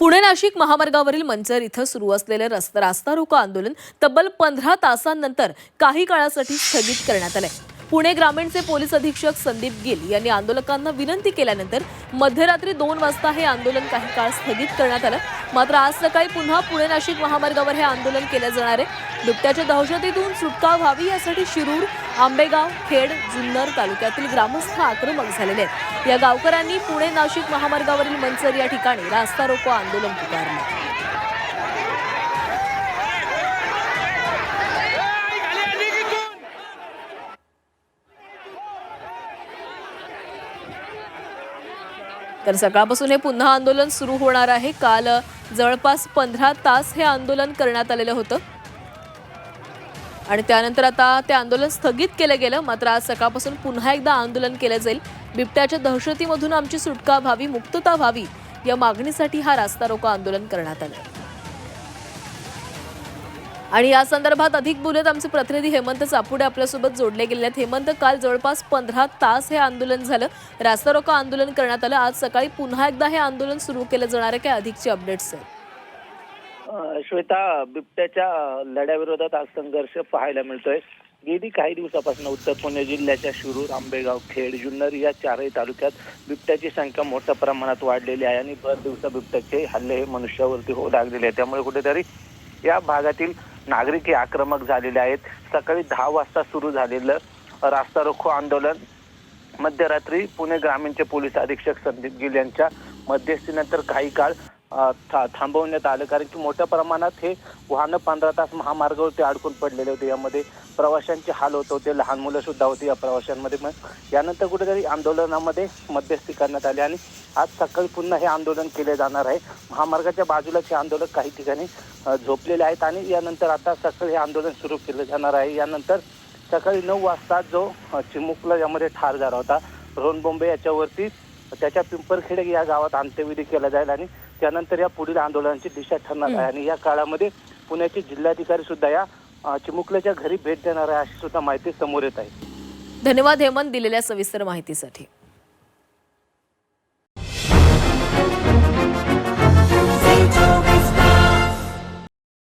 पुणे नाशिक महामार्गावरील मंचर इथं सुरू असलेले रस्त रास्ता रोको आंदोलन तब्बल पंधरा तासांनंतर काही काळासाठी स्थगित करण्यात आलंय. पुणे ग्रामीणचे पोलीस अधीक्षक संदीप गिल यांनी आंदोलकांना विनंती केल्यानंतर मध्यरात्री दोन वाजता हे आंदोलन काही काळ स्थगित करण्यात आलं. मात्र आज सकाळी पुन्हा पुणे नाशिक महामार्गावर हे आंदोलन केलं जाणार आहे. बिबट्याच्या दहशतीतून सुटका व्हावी यासाठी शिरूर आंबेगाव खेड जुन्नर तालुक्यातील ग्रामस्थ आक्रमक झालेले आहेत. या गावकऱ्यांनी पुणे नाशिक महामार्गावरील मंचर या ठिकाणी रास्ता रोको आंदोलन पुकारलं. तर सकाळपासून हे पुन्हा आंदोलन सुरू होणार आहे. काल जवळपास पंधरा तास हे आंदोलन करण्यात आलेलं होतं. आणि त्यानंतर आता ते आंदोलन स्थगित केलं गेलं. मात्र आज सकाळपासून पुन्हा एकदा आंदोलन केलं जाईल. बिबट्याच्या दहशतीमधून आमची सुटका व्हावी मुक्तता व्हावी या मागणीसाठी हा रास्ता रोको आंदोलन करण्यात आलं. आणि या संदर्भात अधिक बोलत आमचे प्रतिनिधी हेमंत चापुडे आपल्यासोबत जोडले गेले आहेत. हेमंत काल जवळपास पंधरा तास हे आंदोलन झालं. रास्ता रोको आंदोलन करण्यात आलं. आज सकाळी पुन्हा एकदा हे आंदोलन सुरू केलं जाणार आहे. काय अधिकचे अपडेट्स आहेत? श्वेता बिबट्याच्या लढ्याविरोधात आज संघर्ष पाहायला मिळतोय. गेली काही दिवसापासून उत्तर पुणे जिल्ह्याच्या शिरूर आंबेगाव खेड जुन्नर या चारही तालुक्यात बिबट्याची संख्या मोठ्या प्रमाणात वाढलेली आहे आणि भर दिवसा बिबट्याचे हल्ले हे मनुष्यावरती होऊ लागलेले आहेत. त्यामुळे कुठेतरी या भागातील नागरिक हे आक्रमक झालेले आहेत. सकाळी दहा वाजता सुरू झालेलं रास्ता रोखो आंदोलन मध्यरात्री पुणे ग्रामीणचे पोलीस अधीक्षक संदीप गिल यांच्या मध्यस्थीनंतर काही काळ था- थांबवण्यात आलं. कारण की मोठ्या प्रमाणात हे वाहनं पंधरा तास महामार्गावरती अडकून पडलेले होते. यामध्ये प्रवाशांचे हाल होत होते. लहान मुलं सुद्धा होती या प्रवाशांमध्ये मग यानंतर कुठेतरी आंदोलनामध्ये मध्यस्थी करण्यात आली आणि आज सकाळी पुन्हा हे आंदोलन केले जाणार आहे. महामार्गाच्या बाजूलाच हे आंदोलन काही ठिकाणी झोपलेले आहेत आणि यानंतर आता सकाळी हे आंदोलन सुरू केलं जाणार आहे. यानंतर सकाळी नऊ वाजता जो चिमुकला यामध्ये ठार झाला होता. रोन बोंबे याच्यावरती त्याच्या पिंपरखेडे या गावात अंत्यविधी केला जाईल आणि त्यानंतर या पुढील आंदोलनाची दिशा ठरणार आहे. आणि या काळामध्ये पुण्याचे जिल्हाधिकारी सुद्धा या चिमुकल्याच्या घरी भेट देणार आहे अशी सुद्धा माहिती समोर येत आहे. धन्यवाद हेमंत दिलेल्या सविस्तर माहितीसाठी.